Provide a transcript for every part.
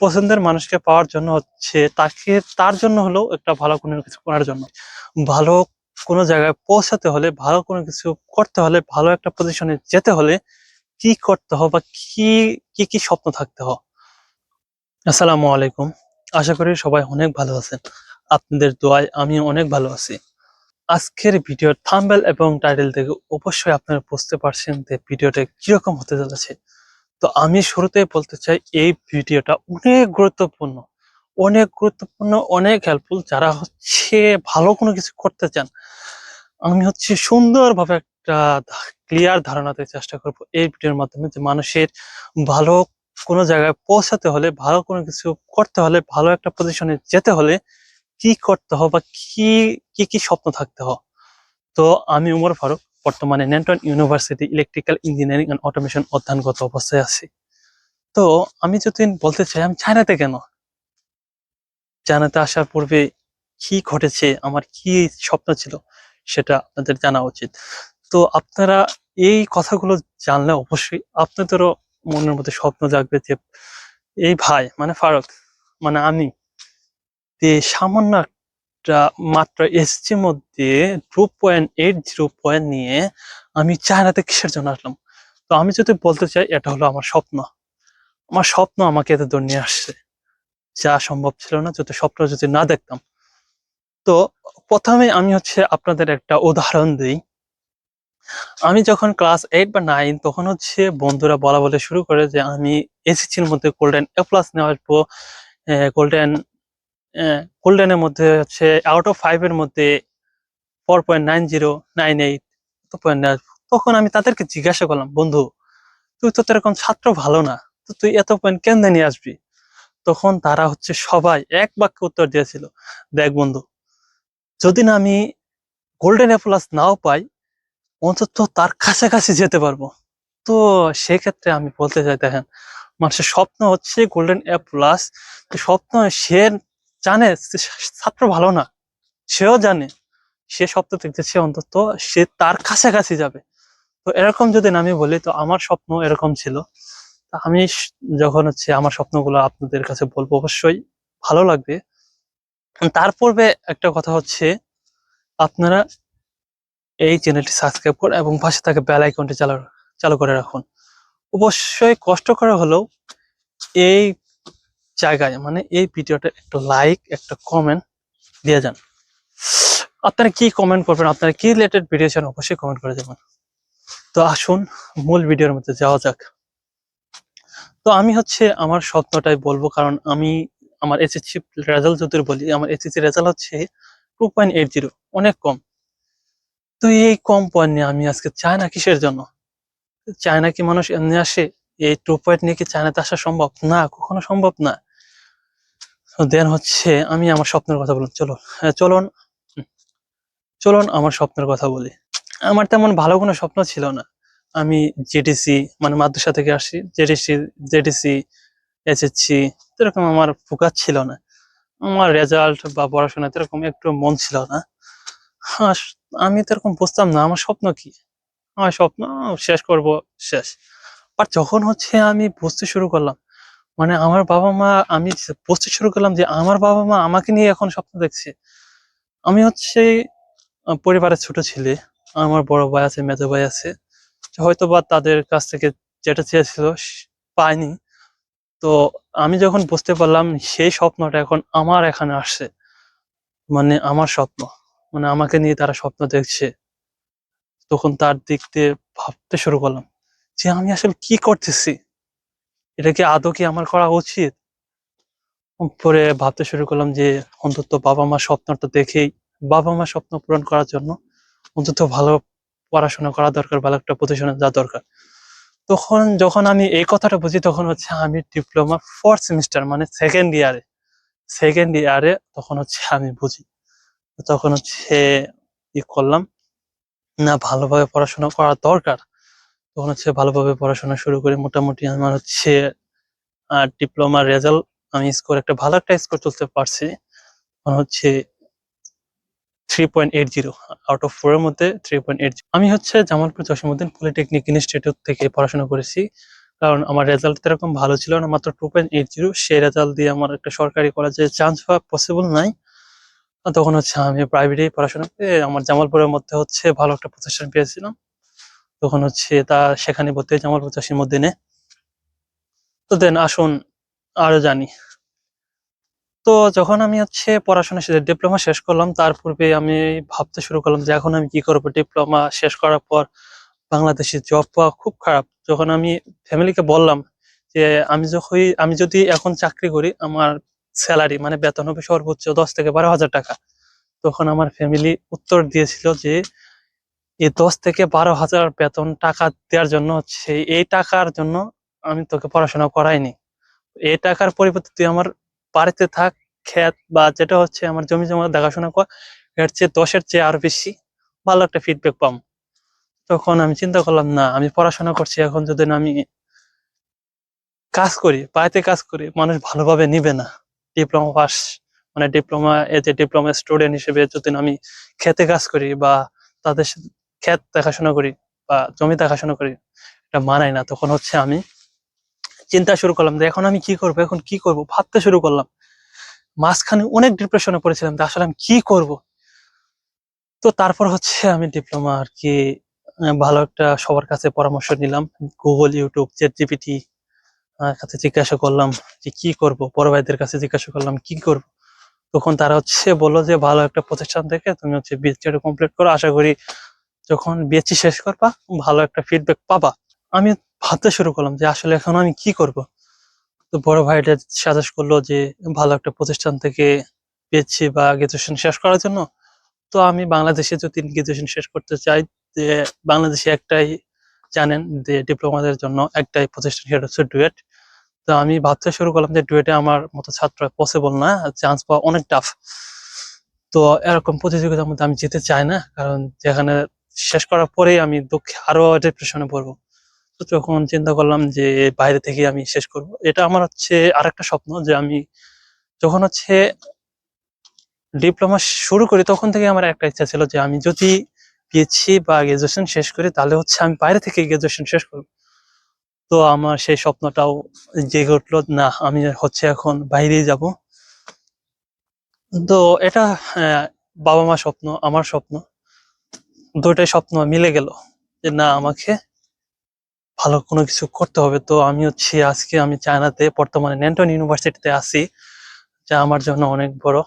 পছন্দের মানুষকে পাওয়ার জন্য হচ্ছে তাকে, তার জন্য হলেও একটা ভালো কোনো কিছু করার জন্য। ভালো কোনো জায়গায় পৌঁছাতে হলে, ভালো কোনো কিছু করতে হলে, ভালো একটা পজিশনে যেতে হলে কি করতে হবে বা কি কি কি স্বপ্ন থাকতে হবে? আসসালামু আলাইকুম। আশা করি সবাই অনেক ভালো আছেন। আপনাদের দোয়ায় আমি অনেক ভালো আছি। আজকের ভিডিওর থাম্বেল এবং টাইটেল থেকে অবশ্যই আপনারা বুঝতে পারছেন যে ভিডিওটা কীরকম হতে যাচ্ছে তো আমি শুরুতেই বলতে চাই, এই ভিডিওটা অনেক গুরুত্বপূর্ণ অনেক গুরুত্বপূর্ণ, অনেক হেল্পফুল যারা হচ্ছে ভালো কোনো কিছু করতে চান। আমি হচ্ছে সুন্দরভাবে একটা ক্লিয়ার ধারণা চেষ্টা করব এই ভিডিওর মাধ্যমে যে মানুষের ভালো কোনো জায়গায় পৌঁছাতে হলে, ভালো কোনো কিছু করতে হলে, ভালো একটা পজিশনে যেতে হলে কি করতে হবে বা কি কি কি স্বপ্ন থাকতে হবে। তো আমি উমর ফারুক বর্তমানে Nantong university electrical engineering and automation অধ্যয়নগত অবস্থায় আছি। তো আমি যদি বলতে চাই, আমি চায়নাতে কেন? চায়নাতে আসার পূর্বে কি ঘটেছে, আমার কি স্বপ্ন ছিল, সেটা আপনাদের জানা উচিত। তো আপনারা এই কথাগুলো জানলে অবশ্যই আপনাদেরও মনের মধ্যে স্বপ্ন জাগবে যে, এই ভাই মানে ফারুক মানে আমি, যে সামান্য একটা মাত্র এসসি মধ্যে two point eight zero point নিয়ে আমি চায়নাতে কিসের জন্য আসলাম? তো আমি যদি বলতে চাই, এটা হলো আমার স্বপ্ন। আমার স্বপ্ন আমাকে এত দূর নিয়ে আসছে। যা সম্ভব ছিল না যদি স্বপ্ন যদি না দেখতাম। তো প্রথমে আমি হচ্ছে আপনাদের একটা উদাহরণ দিই। আমি যখন ক্লাস এইট বা নাইন তখন হচ্ছে বন্ধুরা বলা বলে শুরু করে যে আমি এসএসসির মধ্যে গোল্ডেন এ প্লাস নিয়ে আসব গোল্ডেন গোল্ডেনের মধ্যে হচ্ছে আউট অফ ফাইভের মধ্যে four point nine zero nine eight point তখন আমি তাদেরকে জিজ্ঞাসা করলাম, বন্ধু, তুই তো এরকম ছাত্র ভালো না, তো তুই এত পয়েন্ট কেন নিয়ে আসবি? তখন তারা হচ্ছে সবাই এক বাক্যে উত্তর দিয়েছিল, দেখ বন্ধু, যদি না আমি গোল্ডেন এ প্লাস নাও পাই, অন্তত তার কাছাকাছি যেতে পারব। তো সেক্ষেত্রে আমি বলতে চাই, দেখেন, মানুষের স্বপ্ন হচ্ছে গোল্ডেন এ প্লাস স্বপ্ন সে জানে ছাত্র ভালো না, সেও জানে, সে স্বপ্ন দেখতেছে অন্তত সে তার কাছাকাছি যাবে। তো এরকম যদি আমি বলি, তো আমার স্বপ্ন এরকম ছিল। আমি যখন হচ্ছে আমার স্বপ্নগুলো আপনাদের কাছে বলব, অবশ্যই ভালো লাগবে। তার পূর্বে একটা কথা হচ্ছে, আপনারা এই চ্যানেলটি সাবস্ক্রাইব করুন এবং পাশে থাকা বেল আইকনটি চালু চালু করে রাখুন। অবশ্যই কষ্ট করে হলেও এই জায়গায় মানে এই ভিডিওটা একটু লাইক একটা কমেন্ট দিয়ে যান। আপনারা কি কমেন্ট করবেন? আপনারা কি রিলেটেড ভিডিও চান? অবশ্যই কমেন্ট করে যাবেন তো আসুন, মূল ভিডিওর মধ্যে যাওয়া যাক। তো আমি হচ্ছে আমার স্বপ্নটাই বলব, কারণ আমি আমার এসএসসি রেজাল্ট যদি বলি, আমার এসএসসি রেজাল্ট হচ্ছে টু পয়েন্ট এইট জিরো অনেক কম। তো এই কম পয়েন্ট নিয়ে আমি আজকে চায়না কিসের জন্য? চায়না কি মানুষ এমনি আসে? এই টু পয়েন্ট নিয়ে কি চায়নাতে আসা সম্ভব? না, কখনো সম্ভব না। দেন হচ্ছে আমি আমার স্বপ্নের কথা বলুন চলো চলুন চলুন আমার স্বপ্নের কথা বলি। আমার তেমন ভালো কোনো স্বপ্ন ছিল না। আমি জেডিসি মানে মাদ্রাসা থেকে আসি জেডিসি জেডিসি এসএসসি এরকম আমার ফোকাস ছিল না। আমার রেজাল্ট বা পড়াশোনা এরকম একটু মন ছিল না। হ্যাঁ আমি তো এরকম বুঝতাম না, আমার স্বপ্ন কি? আমার স্বপ্ন, শেষ করব, শেষ। বাট যখন হচ্ছে আমি বুঝতে শুরু করলাম মানে আমার বাবা মা, আমি বুঝতে শুরু করলাম যে আমার বাবা মা আমাকে নিয়ে এখন স্বপ্ন দেখছে। আমি হচ্ছে পরিবারের ছোট ছেলে। আমার বড় ভাই আছে, মেজো ভাই আছে। হয়তো বা তাদের কাছ থেকে যেটা চেয়েছিল পায়নি। তো আমি যখন বুঝতে পারলাম সেই স্বপ্নটা এখন আমার এখানে আসছে। মানে আমার স্বপ্ন। মানে আমাকে নিয়ে তারা স্বপ্ন দেখছে। তখন তার দিক দিয়ে ভাবতে শুরু করলাম যে আমি আসলে কি করতেছি? এটা কি আদৌ কি আমার করা উচিত? পরে ভাবতে শুরু করলাম যে অন্তত বাবা মা স্বপ্নটা দেখেই, বাবা মা স্বপ্ন পূরণ করার জন্য অন্তত ভালো পড়াশোনা করা দরকার, ভালো একটা পজিশনে যাওয়া দরকার। তখন যখন আমি এই কথাটা বুঝি, তখন হচ্ছে আমি ডিপ্লোমা ফোর্থ সেমিস্টার মানে সেকেন্ড ইয়ারে সেকেন্ড ইয়ারে তখন হচ্ছে আমি বুঝি। তখন হচ্ছে ই করলাম, না ভালোভাবে পড়াশোনা করা দরকার তখন হচ্ছে ভালোভাবে পড়াশোনা শুরু করি মোটামুটি আমার হচ্ছে ডিপ্লোমার রেজাল্ট আমি স্কোর একটা ভালো একটা স্কোর তুলতে পারছি। হচ্ছে three point eight zero out of four এর মধ্যে থ্রি পয়েন্ট এইট আমি হচ্ছে জামালপুর জসীমউদ্দিন পলিটেকনিক ইনস্টিটিউট থেকে পড়াশোনা করেছি। কারণ আমার রেজাল্ট এরকম ভালো ছিল না, মাত্র টু পয়েন্ট এইট জিরো সেই রেজাল্ট দিয়ে আমার একটা সরকারি কলেজে চান্স পাওয়া পসিবল নাই। তখন হচ্ছে আমি প্রাইভেটেই পড়াশোনা করে আমার জামালপুরের মধ্যে হচ্ছে ভালো একটা প্রতিষ্ঠান পেয়েছিলাম। তখন হচ্ছে তা সেখানে ভর্তি হয়ে জামালপুর চাষির মধ্যে তো দেন আসুন, আরও জানি। তো যখন আমি হচ্ছে পড়াশোনা শেষে ডিপ্লোমা শেষ করলাম, তার পূর্বে আমি ভাবতে শুরু করলাম যে এখন আমি কি করব? ডিপ্লোমা শেষ করার পর বাংলাদেশে জব পাওয়া খুব খারাপ। যখন আমি ফ্যামিলিকে বললাম যে আমি যখন আমি যদি এখন চাকরি করি, আমার স্যালারি মানে বেতন হবে সর্বোচ্চ দশ থেকে বারো হাজার টাকা। তখন আমার ফ্যামিলি উত্তর দিয়েছিল যে এই দশ থেকে বারো হাজার বেতন টাকা দেওয়ার জন্য হচ্ছে এই টাকার জন্য আমি তোকে পড়াশোনা করাইনি। এই টাকার পরিবর্তে তুই আমার বাড়িতে থাক ক্ষেত বা যেটা হচ্ছে আমার জমি জমা দেখাশোনা কর, এর চেয়ে দশের চেয়ে আরও বেশি ভালো একটা ফিডব্যাক পাম। তখন আমি চিন্তা করলাম, না, আমি পড়াশোনা করছি, এখন যদি আমি কাজ করি, বাড়িতে কাজ করি, মানুষ ভালোভাবে নিবে না। ডিপ্লোমা পাস মানে ডিপ্লোমা এ ডিপ্লোমা স্টুডেন্ট হিসেবে যদি আমি খেতে কাজ করি বা তাদের ক্ষেত দেখাশোনা করি বা জমি দেখাশোনা করি, এটা মানায় না। তখন হচ্ছে আমি চিন্তা শুরু করলাম যে এখন আমি কি করব, এখন কি করব? ভাবতে শুরু করলাম। মাঝখানে অনেক ডিপ্রেশনে পড়েছিলাম যে আসলে আমি কি করব? তো তারপর হচ্ছে আমি ডিপ্লোমা আর কি ভালো একটা সবার কাছে পরামর্শ নিলাম। গুগল ইউটিউব চ্যাট জিপিটি কাছে জিজ্ঞাসা করলাম যে কি করব? বড় ভাইদের কাছে জিজ্ঞাসা করলাম কি করব? তখন তারা হচ্ছে বলল যে ভালো একটা প্রতিষ্ঠান থেকে তুমি হচ্ছে বিএসসি কমপ্লিট করো। আশা করি যখন বিএসসি শেষ করবা, ভালো একটা ফিডব্যাক পাবা। আমি ভাবতে শুরু করলাম যে আসলে এখন আমি কি করব? তো বড় ভাইটা সাজেস্ট করল যে ভালো একটা প্রতিষ্ঠান থেকে পেয়েছি বা গ্রাজুয়েশন শেষ করার জন্য। তো আমি বাংলাদেশে যদি গ্রাজুয়েশন শেষ করতে চাই, যে বাংলাদেশে একটাই জানেন যে ডিপ্লোমাদের জন্য একটাই প্রতিষ্ঠান, সেটা হচ্ছে ডুয়েট তো আমি ভাবতে শুরু করলাম যে ডুয়েটে আমার মতো ছাত্র পসিবল না চান্স পাওয়া অনেক টাফ তো এরকম প্রতিযোগিতার মধ্যে আমি যেতে চাই না, কারণ যেখানে শেষ করার পরেই আমি দুঃখে আরও ডিপ্রেশনে পড়ব। তো তখন চিন্তা করলাম যে বাইরে থেকে আমি শেষ করব। এটা আমার হচ্ছে আরেকটা স্বপ্ন যে আমি যখন হচ্ছে ডিপ্লোমা শুরু করি তখন থেকে আমার একটা ইচ্ছা ছিল যে আমি যদি পিএইচডি বা গ্রাজুয়েশন শেষ করি তাহলে হচ্ছে আমি বাইরে থেকে গ্রাজুয়েশন শেষ করব। তো আমার সেই স্বপ্নটাও জেগে উঠল না আমি হচ্ছে এখন বাইরেই যাব। তো এটা আহ, বাবা মা স্বপ্ন আমার স্বপ্ন। দুইটাই স্বপ্ন মিলে গেল যে না, আমাকে ভালো কোনো কিছু করতে হবে। তো আমি হচ্ছে, আজকে আমি চায়নাতে, বর্তমানে ন্যান্টন ইউনিভার্সিটিতে আছি, যা আমার জন্য অনেক বড়।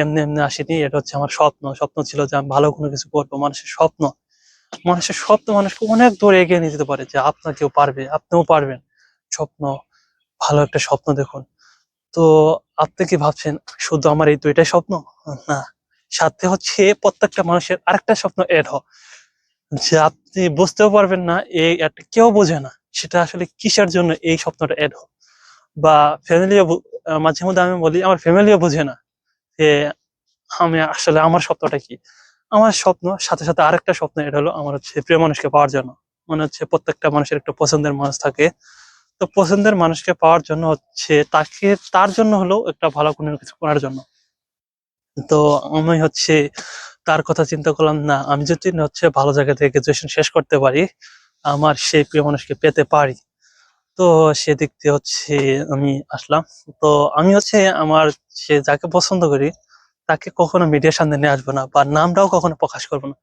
এমনি এমনি আসেনি, এটা হচ্ছে আমার স্বপ্ন। স্বপ্ন ছিল যে আমি ভালো কোনো কিছু করব, মানুষের স্বপ্ন। মানুষের স্বপ্ন মানুষকে অনেক দূরে এগিয়ে নিয়ে যেতে পারে যে আপনাকেও পারবে, আপনিও পারবেন। স্বপ্ন, ভালো একটা স্বপ্ন দেখুন। তো আপনি কি ভাবছেন, শুধু আমার এই দুইটাই স্বপ্ন? না। সাথে হচ্ছে প্রত্যেকটা মানুষের আরেকটা স্বপ্ন এড হয়। যে আপনি বুঝতেও পারবেন না এই কেউ বোঝে না, সেটা আসলে কিসের জন্য এই স্বপ্নটা এড হয়? বা ফ্যামিলিও মাঝে মধ্যে আমি বলি, আমার ফ্যামিলিও বোঝে না যে আমি আসলে আমার স্বপ্নটা কি। আমার স্বপ্ন, সাথে সাথে আরেকটা স্বপ্ন এটা হলো আমার হচ্ছে প্রিয় মানুষকে পাওয়ার জন্য। মনে হচ্ছে প্রত্যেকটা মানুষের একটা পছন্দের মানুষ থাকে। তো পছন্দের মানুষকে পাওয়ার জন্য হচ্ছে তাকে, তার জন্য হলেও একটা ভালো কোনো কিছু করার জন্য। তো আমি হচ্ছে তার কথা চিন্তা করলাম, না, আমি যদি হচ্ছে ভালো জায়গা থেকে গ্রাজুয়েশন শেষ করতে পারি, আমার সেই প্রিয় মানুষকে পেতে পারি। তো সেদিক দিয়ে হচ্ছে আমি আসলাম। তো আমি হচ্ছে আমার সে যাকে পছন্দ করি, তাকে কখনো মিডিয়ার সামনে নিয়ে আসব না বা নামটাও কখনো প্রকাশ করব না।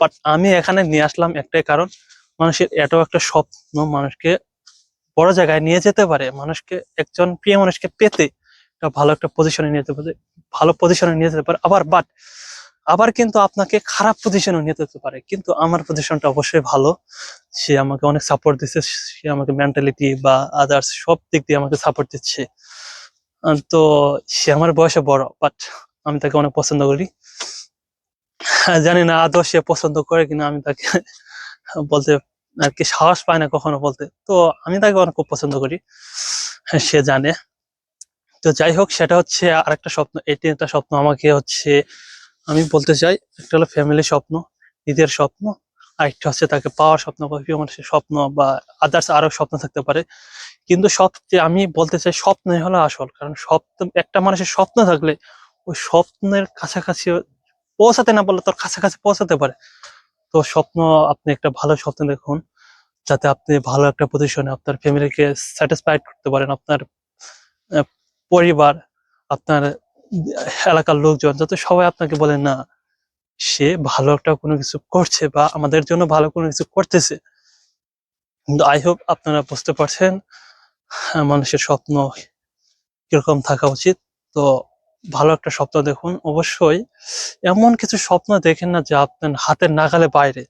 বাট আমি এখানে নিয়ে আসলাম একটাই কারণ, মানুষের এটাও একটা স্বপ্ন মানুষকে বড় জায়গায় নিয়ে যেতে পারে, মানুষকে একজন প্রিয় মানুষকে পেতে। একটা ভালো একটা পজিশনে নিয়ে যেতে পারে ভালো পজিশনে নিয়ে যেতে পারে আবার বাট আবার কিন্তু আপনাকে খারাপ পজিশনে নিয়ে যেতে পারে কিন্তু আমার পজিশনটা অবশ্যই ভালো। সে আমাকে অনেক সাপোর্ট দিচ্ছে সে আমাকে মেন্টালিটি বা আদার্স সব দিক দিয়ে আমাকে সাপোর্ট দিচ্ছে। তো সে আমার বয়সে বড় বাট আমি তাকে অনেক পছন্দ করি। হ্যাঁ, জানি না আদৌ সে পছন্দ করে কিনা আমি তাকে বলতে আর কি সাহস পায় না কখনো বলতে। তো আমি তাকে অনেক খুব পছন্দ করি হ্যাঁ, সে জানে। তো যাই হোক, সেটা হচ্ছে আরেকটা স্বপ্ন। এটি একটা স্বপ্ন আমাকে হচ্ছে, আমি বলতে চাই, একটা হলো ফ্যামিলি স্বপ্ন নিজের স্বপ্ন, আরেকটা হচ্ছে তাকে পাওয়ার স্বপ্ন বা মানুষের স্বপ্ন বা আদার্স আরও স্বপ্ন থাকতে পারে। কিন্তু সবচেয়ে আমি বলতে চাই, স্বপ্নই হলো আসল। কারণ স্বপ্ন একটা মানুষের স্বপ্ন থাকলে ওই স্বপ্নের কাছাকাছি পৌঁছাতে না পারলে তোর কাছাকাছি পৌঁছাতে পারে। তো স্বপ্ন, আপনি একটা ভালো স্বপ্ন দেখুন, যাতে আপনি ভালো একটা পজিশনে আপনার ফ্যামিলিকে স্যাটিসফাইড করতে পারেন, আপনার পরিবার আপনার এলাকার লোকজন যাতে সবাই আপনাকে বলে না সে ভালো একটা কোনো কিছু করছে বা আমাদের জন্য ভালো কোনো কিছু করতেছে। কিন্তু আই হোপ আপনারা বুঝতে পারছেন হ্যাঁ, মানুষের স্বপ্ন কীরকম থাকা উচিত। তো ভালো একটা স্বপ্ন দেখুন। অবশ্যই এমন কিছু স্বপ্ন দেখেন না যে আপনার হাতের নাগালে বাইরে।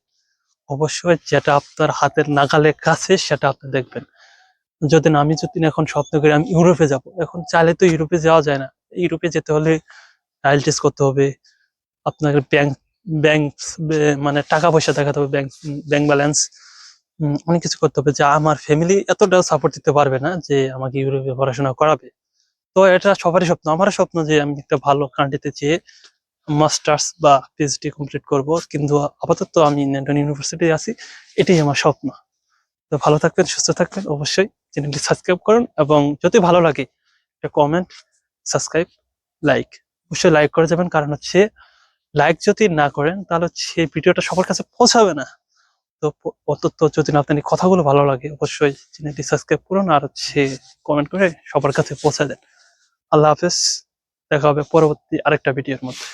অবশ্যই যেটা আপনার হাতের নাগালে কাছে সেটা আপনি দেখবেন। যদি আমি যদি এখন স্বপ্ন করি আমি ইউরোপে যাব। এখন চাইলে তো ইউরোপে যাওয়া যায় না। ইউরোপে যেতে হলে আইএলটিএস করতে হবে। আপনার ব্যাংক ব্যাংক মানে টাকা পয়সা দেখাতে হবে ব্যাংক ব্যাংক ব্যালেন্স অনেক কিছু করতে হবে। যে আমার ফ্যামিলি এতটা সাপোর্ট দিতে পারবে না যে আমাকে ইউরোপে পড়াশোনা করাবে। তো এটা সবারই স্বপ্ন। আমারও স্বপ্ন যে আমি একটা ভালো কান্ট্রিতে চেয়ে মাস্টার্স বা পিএইচডি কমপ্লিট করব। কিন্তু আপাতত আমি নেটন ইউনিভার্সিটি আছি। এটাই আমার স্বপ্ন। তো ভালো থাকবেন, সুস্থ থাকবেন। অবশ্যই চ্যানেলটি সাবস্ক্রাইব করুন এবং যদি ভালো লাগে একটা কমেন্ট সাবস্ক্রাইব লাইক অবশ্যই লাইক করে যাবেন, কারণ হচ্ছে লাইক যদি না করেন, তাহলে হচ্ছে ভিডিওটা সবার কাছে পৌঁছাবে না। তো অন্তত যদি আপনার কথাগুলো ভালো লাগে, অবশ্যই চ্যানেলটি সাবস্ক্রাইব করুন আর হচ্ছে কমেন্ট করে সবার কাছে পৌঁছে দেন। আল্লাহ হাফেজ, দেখা হবে পরবর্তী আরেকটা ভিডিওর মধ্যে।